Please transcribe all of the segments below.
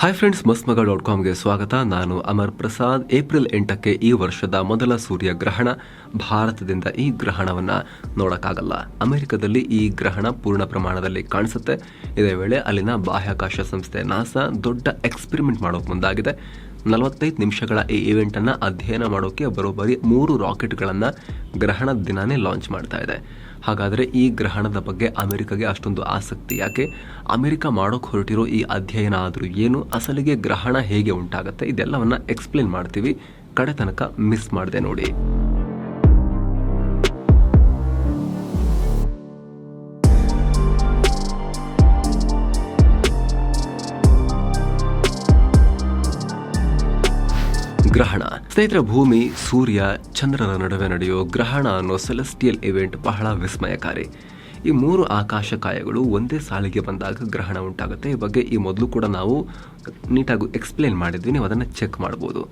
Hi friends ಮಸ್ಮಗ ಮಗ dot ಕಾಮ್ಗೆ ಸ್ವಾಗತ. ನಾನು ಅಮರ್ ಪ್ರಸಾದ್. ಏಪ್ರಿಲ್ ಎಂಟಕ್ಕೆ ಈ ವರ್ಷದ ಮೊದಲ ಸೂರ್ಯ ಗ್ರಹಣ. ಭಾರತದಿಂದ ಈ ಗ್ರಹಣವನ್ನು ನೋಡೋಕ್ಕಾಗಲ್ಲ. ಅಮೆರಿಕದಲ್ಲಿ ಈ ಗ್ರಹಣ ಪೂರ್ಣ ಪ್ರಮಾಣದಲ್ಲಿ ಕಾಣಿಸುತ್ತೆ. ಇದೇ ವೇಳೆ ಅಲ್ಲಿನ ಬಾಹ್ಯಾಕಾಶ ಸಂಸ್ಥೆ ನಾಸಾ ದೊಡ್ಡ ಎಕ್ಸ್ಪೆರಿಮೆಂಟ್ ಮಾಡೋಕೆ ಮುಂದಾಗಿದೆ. ನಲವತ್ತೈದು ನಿಮಿಷಗಳ ಈ ಈವೆಂಟನ್ನು ಅನ್ನ ಅಧ್ಯಯನ ಮಾಡೋಕ್ಕೆ ಬರೋಬ್ಬರಿ ಮೂರು ರಾಕೆಟ್ಗಳನ್ನು ಗ್ರಹಣದ ದಿನಾನೇ ಲಾಂಚ್ ಮಾಡ್ತಾ ಇದೆ. ಹಾಗಾದ್ರೆ ಈ ಗ್ರಹಣದ ಬಗ್ಗೆ ಅಮೆರಿಕಗೆ ಅಷ್ಟೊಂದು ಆಸಕ್ತಿ ಯಾಕೆ? ಅಮೆರಿಕ ಮಾಡೋಕೆ ಹೊರಟಿರೋ ಈ ಅಧ್ಯಯನ ಆದರೂ ಏನು? ಅಸಲಿಗೆ ಗ್ರಹಣ ಹೇಗೆ ಉಂಟಾಗುತ್ತೆ? ಇದೆಲ್ಲವನ್ನು ಎಕ್ಸ್ಪ್ಲೇನ್ ಮಾಡ್ತೀವಿ. ಕಡೆ ತನಕ ಮಿಸ್ ಮಾಡಿದೆ ನೋಡಿ. ಗ್ರಹಣ. ಸ್ನೇಹಿತರ, ಭೂಮಿ, ಸೂರ್ಯ, ಚಂದ್ರನ ನಡುವೆ ನಡೆಯೋ ಗ್ರಹಣ ಅನ್ನೋ ಸೆಲೆಸ್ಟಿಯಲ್ ಇವೆಂಟ್ ಬಹಳ ವಿಸ್ಮಯಕಾರಿ. ಈ ಮೂರು ಆಕಾಶಕಾಯಗಳು ಒಂದೇ ಸಾಲಿಗೆ ಬಂದಾಗ ಗ್ರಹಣ ಉಂಟಾಗುತ್ತೆ. ಈ ಬಗ್ಗೆ ಈ ಮೊದಲು ಕೂಡ ನಾವು ನೀಟಾಗಿ ಎಕ್ಸ್ಪ್ಲೇನ್ ಮಾಡಿದ್ವಿ. ನೀವು ಅದನ್ನು ಚೆಕ್ ಮಾಡ್ಬೋದು.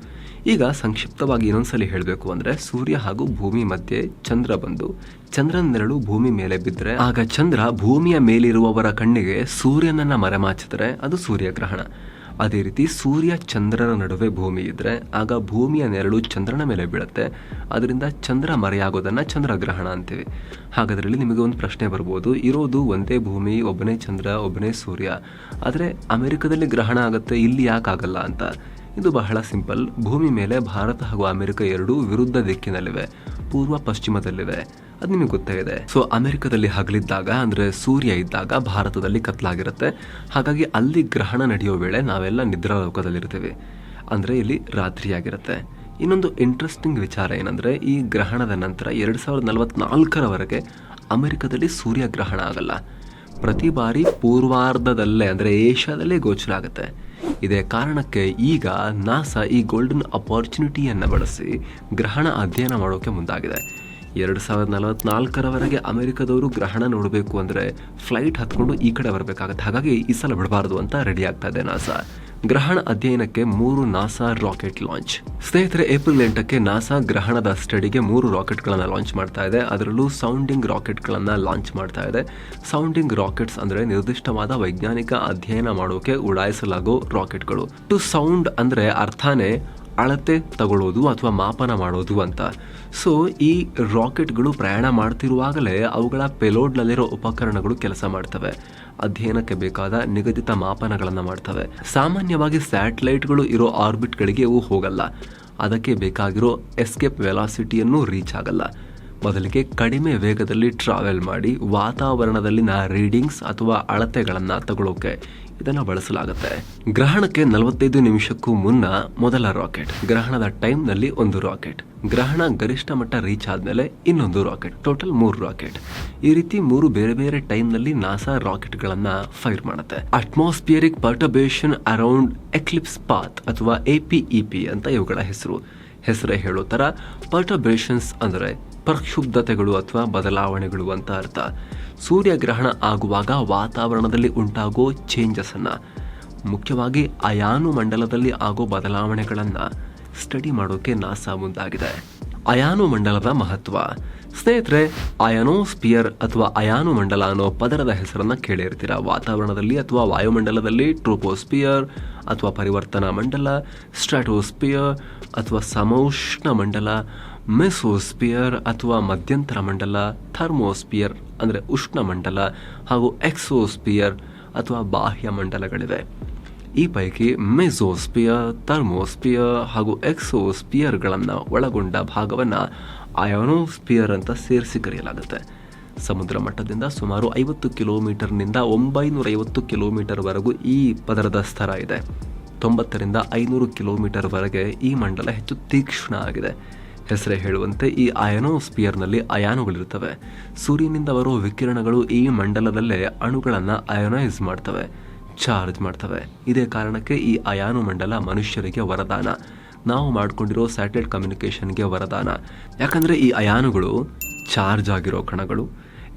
ಈಗ ಸಂಕ್ಷಿಪ್ತವಾಗಿ ಇನ್ನೊಂದ್ಸಲಿ ಹೇಳಬೇಕು ಅಂದರೆ, ಸೂರ್ಯ ಹಾಗೂ ಭೂಮಿ ಮಧ್ಯೆ ಚಂದ್ರ ಬಂದು, ಚಂದ್ರನ ನೆರಳು ಭೂಮಿ ಮೇಲೆ ಬಿದ್ದರೆ ಆಗ ಚಂದ್ರ ಭೂಮಿಯ ಮೇಲಿರುವವರ ಕಣ್ಣಿಗೆ ಸೂರ್ಯನನ್ನು ಮರೆಮಾಚಿದರೆ ಅದು ಸೂರ್ಯಗ್ರಹಣ. ಅದೇ ರೀತಿ ಸೂರ್ಯ ಚಂದ್ರನ ನಡುವೆ ಭೂಮಿ ಇದ್ರೆ ಆಗ ಭೂಮಿಯ ನೆರಳು ಚಂದ್ರನ ಮೇಲೆ ಬೀಳುತ್ತೆ. ಅದರಿಂದ ಚಂದ್ರ ಮರೆಯಾಗೋದನ್ನ ಚಂದ್ರಗ್ರಹಣ ಅಂತೀವಿ. ಹಾಗಾದ್ರಲ್ಲಿ ನಿಮಗೆ ಒಂದು ಪ್ರಶ್ನೆ ಬರ್ಬೋದು. ಇರೋದು ಒಂದೇ ಭೂಮಿ, ಒಬ್ಬನೇ ಚಂದ್ರ, ಒಬ್ಬನೇ ಸೂರ್ಯ. ಆದರೆ ಅಮೆರಿಕದಲ್ಲಿ ಗ್ರಹಣ ಆಗುತ್ತೆ, ಇಲ್ಲಿ ಯಾಕಾಗಲ್ಲ ಅಂತ. ಇದು ಬಹಳ ಸಿಂಪಲ್. ಭೂಮಿ ಮೇಲೆ ಭಾರತ ಹಾಗೂ ಅಮೆರಿಕ ಎರಡೂ ವಿರುದ್ಧ ದಿಕ್ಕಿನಲ್ಲಿವೆ. ಪೂರ್ವ ಪಶ್ಚಿಮದಲ್ಲಿದೆ. ಅದು ನಿಮಗೆ ಗೊತ್ತೇ ಇದೆ ಸೊ ಅಮೆರಿಕದಲ್ಲಿ ಹಗಲಿದ್ದಾಗ, ಅಂದ್ರೆ ಸೂರ್ಯ ಇದ್ದಾಗ ಭಾರತದಲ್ಲಿ ಕತ್ಲಾಗಿರುತ್ತೆ ಹಾಗಾಗಿ ಅಲ್ಲಿ ಗ್ರಹಣ ನಡೆಯೋ ವೇಳೆ ನಾವೆಲ್ಲ ನಿದ್ರಾ ಲೋಕದಲ್ಲಿರ್ತೀವಿ ಅಂದ್ರೆ ಇಲ್ಲಿ ರಾತ್ರಿಯಾಗಿರುತ್ತೆ. ಇನ್ನೊಂದು ಇಂಟ್ರೆಸ್ಟಿಂಗ್ ವಿಚಾರ ಏನಂದ್ರೆ, ಈ ಗ್ರಹಣದ ನಂತರ ಎರಡು ಸಾವಿರದ ನಲವತ್ನಾಲ್ಕರವರೆಗೆ ಅಮೆರಿಕದಲ್ಲಿ ಸೂರ್ಯ ಗ್ರಹಣ ಆಗಲ್ಲ. ಪ್ರತಿ ಬಾರಿ ಪೂರ್ವಾರ್ಧದಲ್ಲೇ, ಅಂದ್ರೆ ಏಷ್ಯಾದಲ್ಲೇ ಗೋಚರ ಆಗುತ್ತೆ. ಇದೇ ಕಾರಣಕ್ಕೆ ಈಗ ನಾಸಾ ಈ ಗೋಲ್ಡನ್ ಅಪಾರ್ಚುನಿಟಿಯನ್ನು ಬಳಸಿ ಗ್ರಹಣ ಅಧ್ಯಯನ ಮಾಡೋಕೆ ಮುಂದಾಗಿದೆ. ಎರಡು ಸಾವಿರದ ನಲವತ್ನಾಲ್ಕರವರೆಗೆ ಅಮೆರಿಕದವರು ಗ್ರಹಣ ನೋಡಬೇಕು ಅಂದರೆ ಫ್ಲೈಟ್ ಹತ್ಕೊಂಡು ಈ ಕಡೆ ಬರಬೇಕಾಗತ್ತೆ. ಹಾಗಾಗಿ ಈ ಸಲ ಬಿಡಬಾರ್ದು ಅಂತ ರೆಡಿ ಆಗ್ತಾ ಇದೆ ನಾಸಾ. ಗ್ರಹಣ ಅಧ್ಯಯನಕ್ಕೆ ಮೂರು ನಾಸಾ ರಾಕೆಟ್ ಲಾಂಚ್. ಸ್ನೇಹಿತರೆ, ಏಪ್ರಿಲ್ ಎಂಟಕ್ಕೆ ನಾಸಾ ಗ್ರಹಣದ ಸ್ಟಡಿಗೆ ಮೂರು ರಾಕೆಟ್ಗಳನ್ನು ಲಾಂಚ್ ಮಾಡ್ತಾ ಇದೆ. ಅದರಲ್ಲೂ ಸೌಂಡಿಂಗ್ ರಾಕೆಟ್ಗಳನ್ನು ಲಾಂಚ್ ಮಾಡ್ತಾ ಇದೆ. ಸೌಂಡಿಂಗ್ ರಾಕೆಟ್ಸ್ ಅಂದ್ರೆ ನಿರ್ದಿಷ್ಟವಾದ ವೈಜ್ಞಾನಿಕ ಅಧ್ಯಯನ ಮಾಡೋಕೆ ಉಡಾಯಿಸಲಾಗೋ ರಾಕೆಟ್ಗಳು. ಟು ಸೌಂಡ್ ಅಂದ್ರೆ ಅರ್ಥನೇ ಅಳತೆ ತಗೊಳ್ಳೋದು ಅಥವಾ ಮಾಪನ ಮಾಡೋದು ಅಂತ. ಸೊ ಈ ರಾಕೆಟ್ಗಳು ಪ್ರಯಾಣ ಮಾಡ್ತಿರುವಾಗಲೇ ಅವುಗಳ ಪೆಲೋಡ್ನಲ್ಲಿರೋ ಉಪಕರಣಗಳು ಕೆಲಸ ಮಾಡ್ತವೆ. ಅಧ್ಯಯನಕ್ಕೆ ಬೇಕಾದ ನಿಗದಿತ ಮಾಪನಗಳನ್ನು ಮಾಡ್ತವೆ. ಸಾಮಾನ್ಯವಾಗಿ ಸ್ಯಾಟಲೈಟ್ಗಳು ಇರೋ ಆರ್ಬಿಟ್ಗಳಿಗೆ ಇವು ಹೋಗಲ್ಲ. ಅದಕ್ಕೆ ಬೇಕಾಗಿರೋ ಎಸ್ಕೇಪ್ ವೆಲಾಸಿಟಿಯನ್ನು ರೀಚ್ ಆಗಲ್ಲ. ಮೊದಲಿಗೆ ಕಡಿಮೆ ವೇಗದಲ್ಲಿ ಟ್ರಾವೆಲ್ ಮಾಡಿ ವಾತಾವರಣದಲ್ಲಿನ ರೀಡಿಂಗ್ಸ್ ಅಥವಾ ಅಳತೆಗಳನ್ನು ತಗೊಳ್ಳೋಕೆ. ಇದನ್ನು ಬಳಸಲಾಗುತ್ತೆ. ಗ್ರಹಣಕ್ಕೆ ನಲವತ್ತೈದು ನಿಮಿಷಕ್ಕೂ ಮುನ್ನ ಮೊದಲ ರಾಕೆಟ್, ಗ್ರಹಣದ ಟೈಮ್ನಲ್ಲಿ ಒಂದು ರಾಕೆಟ್, ಗ್ರಹಣ ಗರಿಷ್ಠ ಮಟ್ಟ ರೀಚ್ ಆದ್ಮೇಲೆ ಇನ್ನೊಂದು ರಾಕೆಟ್, ಟೋಟಲ್ ಮೂರು ರಾಕೆಟ್. ಈ ರೀತಿ ಮೂರು ಬೇರೆ ಬೇರೆ ಟೈಮ್ನಲ್ಲಿ ನಾಸಾ ರಾಕೆಟ್ಗಳನ್ನ ಫೈರ್ ಮಾಡುತ್ತೆ. Atmospheric perturbation around eclipse path ಅಥವಾ ಎಪಿಇಪಿ ಅಂತ ಇವುಗಳ ಹೆಸರು. ಹೆಸರೇ ಹೇಳೋ ತರ ಪರ್ಟಬೇಷನ್ಸ್ ಅಂದರೆ ಪ್ರಕ್ಷುಬ್ಧತೆಗಳು ಅಥವಾ ಬದಲಾವಣೆಗಳು ಅಂತ ಅರ್ಥ. ಸೂರ್ಯಗ್ರಹಣ ಆಗುವಾಗ ವಾತಾವರಣದಲ್ಲಿ ಉಂಟಾಗೋ ಚೇಂಜಸ್ ಅನ್ನ, ಮುಖ್ಯವಾಗಿ ಅಯಾನು ಮಂಡಲದಲ್ಲಿ ಆಗೋ ಬದಲಾವಣೆಗಳನ್ನು ಸ್ಟಡಿ ಮಾಡೋಕೆ ನಾಸಾ ಮುಂದಾಗಿದೆ. ಅಯಾನು ಮಂಡಲದ ಮಹತ್ವ, ಸ್ನೇಹಿತರೆ ಅಯಾನೋಸ್ಪಿಯರ್ ಅಥವಾ ಅಯಾನು ಮಂಡಲ ಅನ್ನೋ ಪದರದ ಹೆಸರನ್ನ ಕೇಳಿರ್ತೀರ? ವಾತಾವರಣದಲ್ಲಿ ಅಥವಾ ವಾಯುಮಂಡಲದಲ್ಲಿ ಟ್ರೋಪೋಸ್ಪಿಯರ್ ಅಥವಾ ಪರಿವರ್ತನಾ ಮಂಡಲ ಸ್ಟ್ರಾಟೋಸ್ಪಿಯರ್ ಅಥವಾ ಸಮೌಷ್ಣ ಮಂಡಲ ಮೆಸೋಸ್ಪಿಯರ್ ಅಥವಾ ಮಧ್ಯಂತರ ಮಂಡಲ, ಥರ್ಮೋಸ್ಪಿಯರ್ ಅಂದರೆ ಉಷ್ಣ ಮಂಡಲ ಹಾಗೂ ಎಕ್ಸೋಸ್ಪಿಯರ್ ಅಥವಾ ಬಾಹ್ಯ ಮಂಡಲಗಳಿವೆ. ಈ ಪೈಕಿ ಮೆಸೋಸ್ಪಿಯರ್, ಥರ್ಮೋಸ್ಪಿಯರ್ ಹಾಗೂ ಎಕ್ಸೋಸ್ಪಿಯರ್ಗಳನ್ನು ಒಳಗೊಂಡ ಭಾಗವನ್ನು ಅಯೋನೋಸ್ಪಿಯರ್ ಅಂತ ಸೇರಿಸಿ ಕರೆಯಲಾಗುತ್ತೆ. ಸಮುದ್ರ ಮಟ್ಟದಿಂದ ಸುಮಾರು ಐವತ್ತು ಕಿಲೋಮೀಟರ್ನಿಂದ ಒಂಬೈನೂರ ಐವತ್ತು ಕಿಲೋಮೀಟರ್ವರೆಗೂ ಈ ಪದರದ ಸ್ತರ ಇದೆ. ತೊಂಬತ್ತರಿಂದ ಐನೂರು ಕಿಲೋಮೀಟರ್ವರೆಗೆ ಈ ಮಂಡಲ ಹೆಚ್ಚು ತೀಕ್ಷ್ಣ ಆಗಿದೆ. ಹೆಸರೇ ಹೇಳುವಂತೆ ಈ ಅಯನೋಸ್ಪಿಯರ್ನಲ್ಲಿ ಅಯಾನುಗಳಿರ್ತವೆ ಸೂರ್ಯನಿಂದ ಬರುವ ವಿಕಿರಣಗಳು ಈ ಮಂಡಲದಲ್ಲೇ ಅಣುಗಳನ್ನು ಅಯನೈಸ್ ಮಾಡ್ತವೆ, ಚಾರ್ಜ್ ಮಾಡ್ತವೆ. ಇದೇ ಕಾರಣಕ್ಕೆ ಈ ಅಯಾನು ಮಂಡಲ ಮನುಷ್ಯರಿಗೆ ವರದಾನ. ನಾವು ಮಾಡಿಕೊಂಡಿರೋ ಸ್ಯಾಟಲೈಟ್ ಕಮ್ಯುನಿಕೇಷನ್ಗೆ ವರದಾನ. ಯಾಕಂದರೆ ಈ ಅಯಾನುಗಳು ಚಾರ್ಜ್ ಆಗಿರೋ ಕಣಗಳು,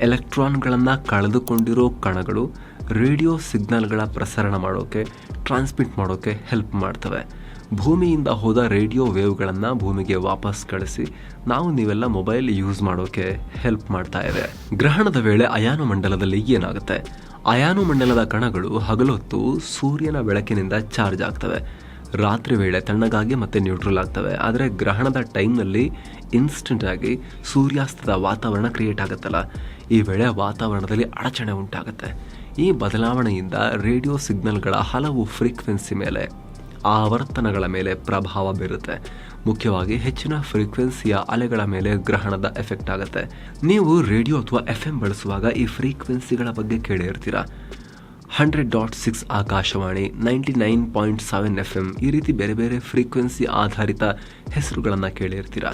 ಎಲೆಕ್ಟ್ರಾನ್ಗಳನ್ನು ಕಳೆದುಕೊಂಡಿರೋ ಕಣಗಳು, ರೇಡಿಯೋ ಸಿಗ್ನಲ್ಗಳ ಪ್ರಸರಣ ಮಾಡೋಕ್ಕೆ ಟ್ರಾನ್ಸ್ಮಿಟ್ ಮಾಡೋಕ್ಕೆ ಹೆಲ್ಪ್ ಮಾಡ್ತವೆ. ಭೂಮಿಯಿಂದ ಹೋದ ರೇಡಿಯೋ ವೇವ್ಗಳನ್ನು ಭೂಮಿಗೆ ವಾಪಸ್ ಕಳಿಸಿ ನಾವು ನೀವೆಲ್ಲ ಮೊಬೈಲ್ ಯೂಸ್ ಮಾಡೋಕೆ ಹೆಲ್ಪ್ ಮಾಡ್ತಾ ಇದೆ. ಗ್ರಹಣದ ವೇಳೆ ಅಯಾನು ಮಂಡಲದಲ್ಲಿ ಏನಾಗುತ್ತೆ? ಅಯಾನು ಮಂಡಲದ ಕಣಗಳು ಹಗಲೊತ್ತು ಸೂರ್ಯನ ಬೆಳಕಿನಿಂದ ಚಾರ್ಜ್ ಆಗ್ತವೆ. ರಾತ್ರಿ ವೇಳೆ ತಣ್ಣಗಾಗಿ ಮತ್ತೆ ನ್ಯೂಟ್ರಲ್ ಆಗ್ತವೆ. ಆದರೆ ಗ್ರಹಣದ ಟೈಮ್ನಲ್ಲಿ ಇನ್ಸ್ಟೆಂಟ್ ಆಗಿ ಸೂರ್ಯಾಸ್ತದ ವಾತಾವರಣ ಕ್ರಿಯೇಟ್ ಆಗುತ್ತಲ್ಲ. ಈ ವೇಳೆ ವಾತಾವರಣದಲ್ಲಿ ಅಡಚಣೆ ಉಂಟಾಗುತ್ತೆ. ಈ ಬದಲಾವಣೆಯಿಂದ ರೇಡಿಯೋ ಸಿಗ್ನಲ್ಗಳ ಹಲವು ಫ್ರೀಕ್ವೆನ್ಸಿ ಮೇಲೆ ಆವರ್ತನಗಳ ಮೇಲೆ ಪ್ರಭಾವ ಬೀರುತ್ತೆ. ಮುಖ್ಯವಾಗಿ ಹೆಚ್ಚಿನ ಫ್ರೀಕ್ವೆನ್ಸಿಯ ಅಲೆಗಳ ಮೇಲೆ ಗ್ರಹಣದ ಎಫೆಕ್ಟ್ ಆಗುತ್ತೆ. ನೀವು ರೇಡಿಯೋ ಅಥವಾ ಎಫ್ ಎಂ ಬಳಸುವಾಗ ಈ ಫ್ರೀಕ್ವೆನ್ಸಿಗಳ ಬಗ್ಗೆ ಕೇಳಿರ್ತೀರಾ. Hundred dot six Akashvani ninety nine point seven F M ಈ ರೀತಿ ಬೇರೆ ಬೇರೆ ಫ್ರೀಕ್ವೆನ್ಸಿ ಆಧಾರಿತ ಹೆಸರುಗಳನ್ನು ಕೇಳಿರ್ತೀರ.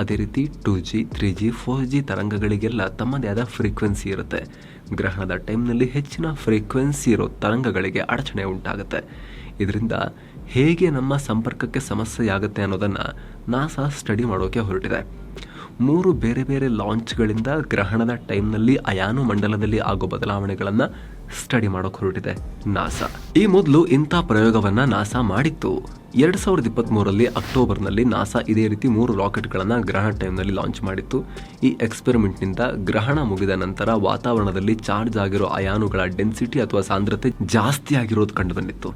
ಅದೇ ರೀತಿ two G three G four G ತರಂಗಗಳಿಗೆಲ್ಲ ತಮ್ಮದೇ ಆದ ಫ್ರೀಕ್ವೆನ್ಸಿ ಇರುತ್ತೆ. ಗ್ರಹಣದ ಟೈಮ್ನಲ್ಲಿ ಹೆಚ್ಚಿನ ಫ್ರೀಕ್ವೆನ್ಸಿ ಇರೋ ತರಂಗಗಳಿಗೆ ಅಡಚಣೆ ಉಂಟಾಗುತ್ತೆ. ಇದರಿಂದ ಹೇಗೆ ನಮ್ಮ ಸಂಪರ್ಕಕ್ಕೆ ಸಮಸ್ಯೆಯಾಗುತ್ತೆ ಅನ್ನೋದನ್ನು ನಾಸಾ ಸ್ಟಡಿ ಮಾಡೋಕೆ ಹೊರಟಿದೆ. ಮೂರು ಬೇರೆ ಬೇರೆ ಲಾಂಚ್ಗಳಿಂದ ಗ್ರಹಣದ ಟೈಮ್ನಲ್ಲಿ ಅಯಾನು ಮಂಡಲದಲ್ಲಿ ಆಗೋ ಬದಲಾವಣೆಗಳನ್ನು ಸ್ಟಡಿ ಮಾಡೋಕೆ ಹೊರಟಿದೆ ನಾಸಾ. ಈ ಮೊದಲು ಇಂಥ ಪ್ರಯೋಗವನ್ನು ನಾಸಾ ಮಾಡಿತ್ತು. ಎರಡು ಸಾವಿರದ ಇಪ್ಪತ್ತ್ಮೂರರಲ್ಲಿ ಅಕ್ಟೋಬರ್ನಲ್ಲಿ ನಾಸಾ ಇದೇ ರೀತಿ ಮೂರು ರಾಕೆಟ್ಗಳನ್ನು ಗ್ರಹಣ ಟೈಮ್ನಲ್ಲಿ ಲಾಂಚ್ ಮಾಡಿತ್ತು. ಈ ಎಕ್ಸ್ಪೆರಿಮೆಂಟ್ನಿಂದ ಗ್ರಹಣ ಮುಗಿದ ನಂತರ ವಾತಾವರಣದಲ್ಲಿ ಚಾರ್ಜ್ ಆಗಿರೋ ಅಯಾನುಗಳ ಡೆನ್ಸಿಟಿ ಅಥವಾ ಸಾಂದ್ರತೆ ಜಾಸ್ತಿ ಆಗಿರೋದು ಕಂಡುಬಂದಿತ್ತು.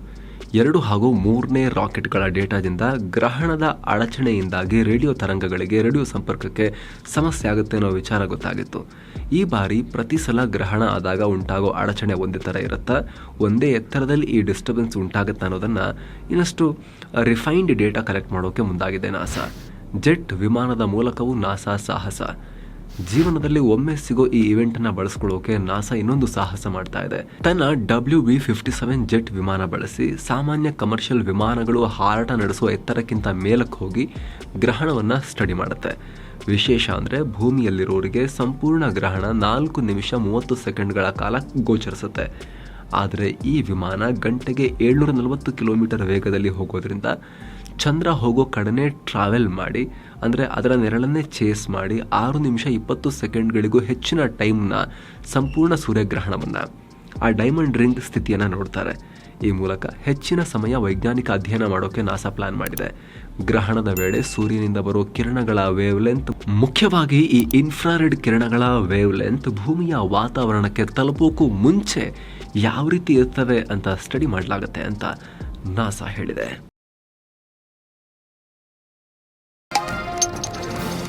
ಎರಡು ಹಾಗೂ ಮೂರನೇ ರಾಕೆಟ್ಗಳ ಡೇಟಾದಿಂದ ಗ್ರಹಣದ ಅಡಚಣೆಯಿಂದಾಗಿ ರೇಡಿಯೋ ತರಂಗಗಳಿಗೆ ರೇಡಿಯೋ ಸಂಪರ್ಕಕ್ಕೆ ಸಮಸ್ಯೆ ಆಗುತ್ತೆ ಅನ್ನೋ ವಿಚಾರ ಗೊತ್ತಾಗಿತ್ತು. ಈ ಬಾರಿ ಪ್ರತಿ ಸಲ ಗ್ರಹಣ ಆದಾಗ ಉಂಟಾಗೋ ಅಡಚಣೆ ಒಂದೇ ಥರ ಇರುತ್ತಾ? ಒಂದೇ ಎತ್ತರದಲ್ಲಿ ಈ ಡಿಸ್ಟರ್ಬೆನ್ಸ್ ಉಂಟಾಗುತ್ತೆ ಅನ್ನೋದನ್ನು ಇನ್ನಷ್ಟು ರಿಫೈನ್ಡ್ ಡೇಟಾ ಕಲೆಕ್ಟ್ ಮಾಡೋಕ್ಕೆ ಮುಂದಾಗಿದೆ ನಾಸಾ. ಜೆಟ್ ವಿಮಾನದ ಮೂಲಕವೂ ನಾಸಾ ಸಾಹಸ. ಜೀವನದಲ್ಲಿ ಒಮ್ಮೆ ಸಿಗೋ ಈ ಇವೆಂಟ್ ಅನ್ನ ಬಳಸ್ಕೊಳ್ಳೋಕೆ ನಾಸಾ ಇನ್ನೊಂದು ಸಾಹಸ ಮಾಡ್ತಾ ಇದೆ. ತನ್ನ W B fifty seven jet ವಿಮಾನ ಬಳಸಿ ಸಾಮಾನ್ಯ ಕಮರ್ಷಿಯಲ್ ವಿಮಾನಗಳು ಹಾರಾಟ ನಡೆಸುವ ಎತ್ತರಕ್ಕಿಂತ ಮೇಲಕ್ಕೆ ಹೋಗಿ ಗ್ರಹಣವನ್ನ ಸ್ಟಡಿ ಮಾಡುತ್ತೆ. ವಿಶೇಷ ಅಂದ್ರೆ ಭೂಮಿಯಲ್ಲಿರೋರಿಗೆ ಸಂಪೂರ್ಣ ಗ್ರಹಣ ನಾಲ್ಕು ನಿಮಿಷ ಮೂವತ್ತು ಸೆಕೆಂಡ್ಗಳ ಕಾಲ ಗೋಚರಿಸುತ್ತೆ. ಆದರೆ ಈ ವಿಮಾನ ಗಂಟೆಗೆ ಏಳ್ನೂರ ನಲವತ್ತು ಕಿಲೋಮೀಟರ್ ವೇಗದಲ್ಲಿ ಹೋಗೋದ್ರಿಂದ ಚಂದ್ರ ಹೋಗೋ ಕಡೆನೇ ಟ್ರಾವೆಲ್ ಮಾಡಿ, ಅಂದರೆ ಅದರ ನೆರಳನ್ನೇ ಚೇಸ್ ಮಾಡಿ ಆರು ನಿಮಿಷ ಇಪ್ಪತ್ತು ಸೆಕೆಂಡ್ಗಳಿಗೂ ಹೆಚ್ಚಿನ ಟೈಮ್ನ ಸಂಪೂರ್ಣ ಸೂರ್ಯಗ್ರಹಣವನ್ನು, ಆ ಡೈಮಂಡ್ ರಿಂಗ್ ಸ್ಥಿತಿಯನ್ನು ನೋಡ್ತಾರೆ. ಈ ಮೂಲಕ ಹೆಚ್ಚಿನ ಸಮಯ ವೈಜ್ಞಾನಿಕ ಅಧ್ಯಯನ ಮಾಡೋಕ್ಕೆ ನಾಸಾ ಪ್ಲಾನ್ ಮಾಡಿದೆ. ಗ್ರಹಣದ ವೇಳೆ ಸೂರ್ಯನಿಂದ ಬರುವ ಕಿರಣಗಳ ವೇವ್ ಲೆಂತ್ ಮುಖ್ಯವಾಗಿ ಈ ಇನ್ಫ್ರಾರೆಡ್ ಕಿರಣಗಳ ವೇವ್ ಲೆಂತ್ ಭೂಮಿಯ ವಾತಾವರಣಕ್ಕೆ ತಲುಪೋಕ್ಕೂ ಮುಂಚೆ ಯಾವ ರೀತಿ ಇರ್ತವೆ ಅಂತ ಸ್ಟಡಿ ಮಾಡಲಾಗುತ್ತೆ ಅಂತ ನಾಸಾ ಹೇಳಿದೆ.